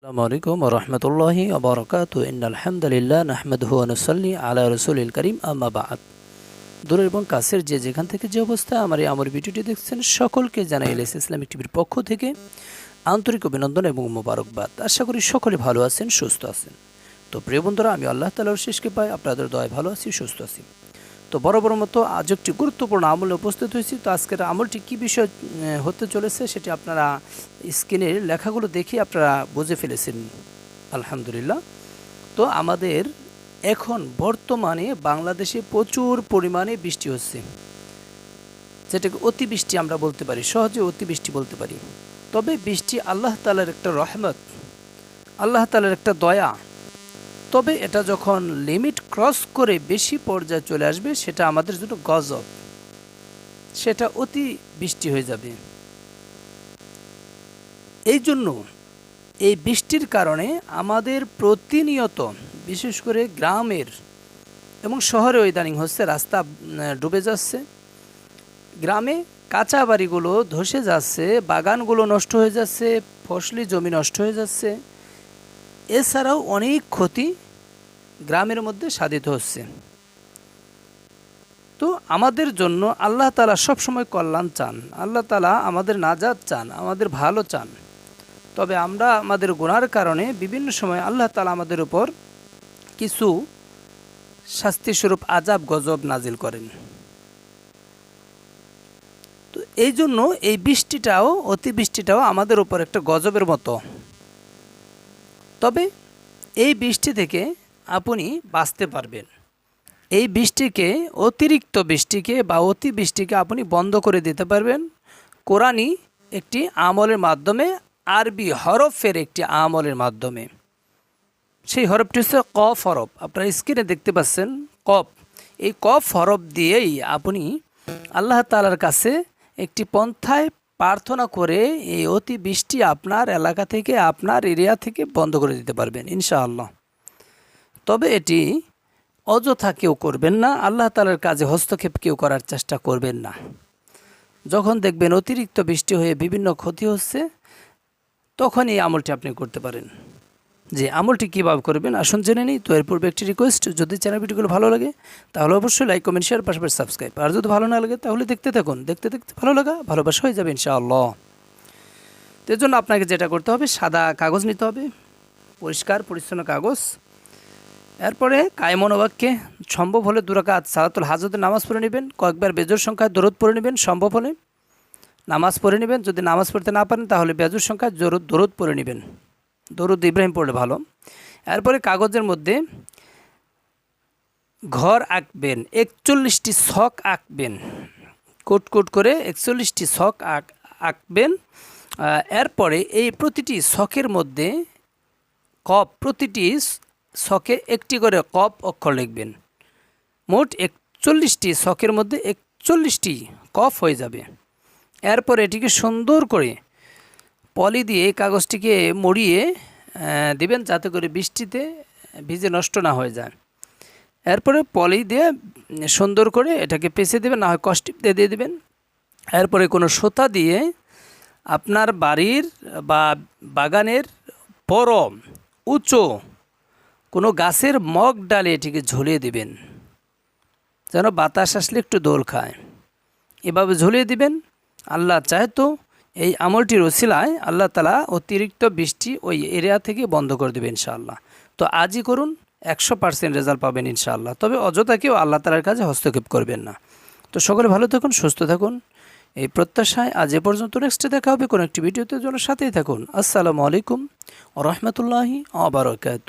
আসসালামু আলাইকুম রহমতুল্লাহি আবরকাত আলহামদুলিল্লাহ নাহমদহু আনুসল্লি আলা রসুল করিম, আম্মা বাদ। দূর এবং কাছের যে যেখান থেকে যে অবস্থা, আমার এই আমার ভিডিওটি দেখছেন সকলকে জানাই এলএস ইসলামিক টিভির পক্ষ থেকে আন্তরিক অভিনন্দন এবং মোবারকবাদ। আশা করি সকলে ভালো আছেন, সুস্থ আছেন। তো প্রিয় বন্ধুরা, আমি আল্লাহ তালার শেষকে পাই। আপনাদের দয় ভালো আছি, সুস্থ আছি। তো বড় মতো আজ একটি গুরুত্বপূর্ণ আমলে উপস্থিত হয়েছি। তো আজকের আমলটি কী বিষয় হতে চলেছে সেটি আপনারা স্ক্রিনের লেখাগুলো দেখে আপনারা বুঝে ফেলেছেন। আলহামদুলিল্লাহ। তো আমাদের এখন বর্তমানে বাংলাদেশে প্রচুর পরিমাণে বৃষ্টি হচ্ছে। যেটাকে অতিবৃষ্টি আমরা বলতে পারি, সহজে অতিবৃষ্টি বলতে পারি। তবে বৃষ্টি আল্লাহ তালার একটা রহমত, আল্লাহ তালার একটা দয়া তবে এটা যখন লিমিট ক্রস করে বেশি পর্যায়ে চলে আসবে, সেটা আমাদের জন্য গজব। সেটা অতি বৃষ্টি হয়ে যাবে। এই জন্য এই বৃষ্টির কারণে আমাদের প্রতিনিয়ত, বিশেষ করে গ্রামের এবং শহরেও ইদানিং হচ্ছে রাস্তা ডুবে যাচ্ছে। গ্রামে কাঁচা বাড়িগুলো ধসে যাচ্ছে, বাগানগুলো নষ্ট হয়ে যাচ্ছে, ফসলি জমি নষ্ট হয়ে যাচ্ছে। এছাড়াও অনেক ক্ষতি গ্রামের মধ্যে সাধিত হচ্ছে। তো আমাদের জন্য আল্লাহ তালা সবসময় কল্যাণ চান, আল্লাহ তালা আমাদের নাজাদ চান, আমাদের ভালো চান। তবে আমরা আমাদের গুনার কারণে বিভিন্ন সময় আল্লাহ তালা আমাদের উপর কিছু শাস্তিস্বরূপ আজাব গজব নাজিল করেন। তো এই জন্য এই বৃষ্টিটাও, অতিবৃষ্টিটাও আমাদের উপর একটা গজবের মতো তবে এই বৃষ্টি থেকে আপনি বাঁচতে পারবেন। এই বৃষ্টিকে, অতিরিক্ত বৃষ্টিকে বা অতি বৃষ্টিকে আপনি বন্ধ করে দিতে পারবেন। কোরআনই একটি আমলের মাধ্যমে, আরবি হরফের একটি আমলের মাধ্যমে। সেই হরফটি হচ্ছে কফ হরফ। আপনারা স্ক্রিনে দেখতে পাচ্ছেন কফ। এই কফ হরফ দিয়েই আপনি আল্লাহ তালার কাছে একটি পন্থায় প্রার্থনা করে এই অতি বৃষ্টি আপনার এলাকা থেকে, আপনার এরিয়া থেকে বন্ধ করে দিতে পারবেন, ইনশাআল্লাহ। তবে এটি অযথা কেউ করবেন না, আল্লাহ তালার কাজে হস্তক্ষেপ কেউ করার চেষ্টা করবেন না। যখন দেখবেন অতিরিক্ত বৃষ্টি হয়ে বিভিন্ন ক্ষতি হচ্ছে তখন এই আমলটি আপনি করতে পারেন। যে আমলটি কীভাবে করবেন, আসুন জেনে নিই। তো এর পূর্বে একটি রিকোয়েস্ট যদি চ্যানেল ভিডিওগুলো ভালো লাগে, তাহলে অবশ্যই লাইক কমেন্ট শেয়ার পাশাপাশি সাবস্ক্রাইব আর যদি ভালো না লাগে, তাহলে দেখতে থাকুন। দেখতে দেখতে ভালো লাগা, ভালোবাসা হয়ে যাবে ইনশাআল্লাহ। তো এর জন্য আপনাকে যেটা করতে হবে, সাদা কাগজ নিতে হবে, পরিষ্কার, পরিচ্ছন্ন কাগজ। এরপরে কায়মনোবাক্যে সম্ভব হলে দুরাকাত সালাতুল হাজতের নামাজ পড়ে নেবেন, কয়েকবার বেজোর সংখ্যায় দরদ পড়ে নেবেন, সম্ভব হলে। নামাজ পড়ে নেবেন, যদি নামাজ পড়তে না পারেন, তাহলে বেজোর সংখ্যায় জরুদ, দরদ পড়ে নেবেন। দরুদ ইব্রাহিম পড়লে ভালো। এরপরে কাগজের মধ্যে ঘর আঁকবেন, একচল্লিশটি ছক আঁকবেন। কোট কোট করে একচল্লিশটি শখ আঁক, আঁকবেন। এরপরে এই প্রতিটি শখের মধ্যে কপ, প্রতিটি শখে একটি করে কপ অক্ষর লিখবেন। মোট একচল্লিশটি শখের মধ্যে একচল্লিশটি কফ হয়ে যাবে। এরপর এটিকে সুন্দর করে পলি দিয়ে কাগজটিকে মরিয়ে দিবেন যাতে করে বৃষ্টিতে ভিজে নষ্ট না হয়ে যায়। এরপরে পলি দিয়ে সুন্দর করে এটাকে পেঁচে দেবেন না হয় কষ্টিপ দিয়ে দিয়ে দেবেন। এরপরে কোনো সোতা দিয়ে আপনার বাড়ির বা বাগানের বড়, উঁচু কোনো গাছের মগ ডালে এটিকে ঝুলিয়ে দিবেন, যেন বাতাস আসলে একটু দোল খায়। এভাবে ঝুলিয়ে দিবেন, আল্লাহ চায় তো এই আমলটির ওসিলায় আল্লাহ তালা অতিরিক্ত বৃষ্টি ওই এরিয়া থেকে বন্ধ করে দেবে ইনশাআল্লাহ। তো আজই করুন, একশো পার্সেন্ট রেজাল্ট পাবেন ইনশাআল্লাহ। তবে অযথা কেউ আল্লাহ তালার কাছে হস্তক্ষেপ করবেন না। তো সকলে ভালো থাকুন, সুস্থ থাকুন। এই প্রত্যাশায় আজ এ পর্যন্ত নেক্সটে দেখা হবে কোনো একটি ভিডিওতে, জন্য সাথেই থাকুন। আসসালামু আলাইকুম রহমতুল্লাহি আবরকাত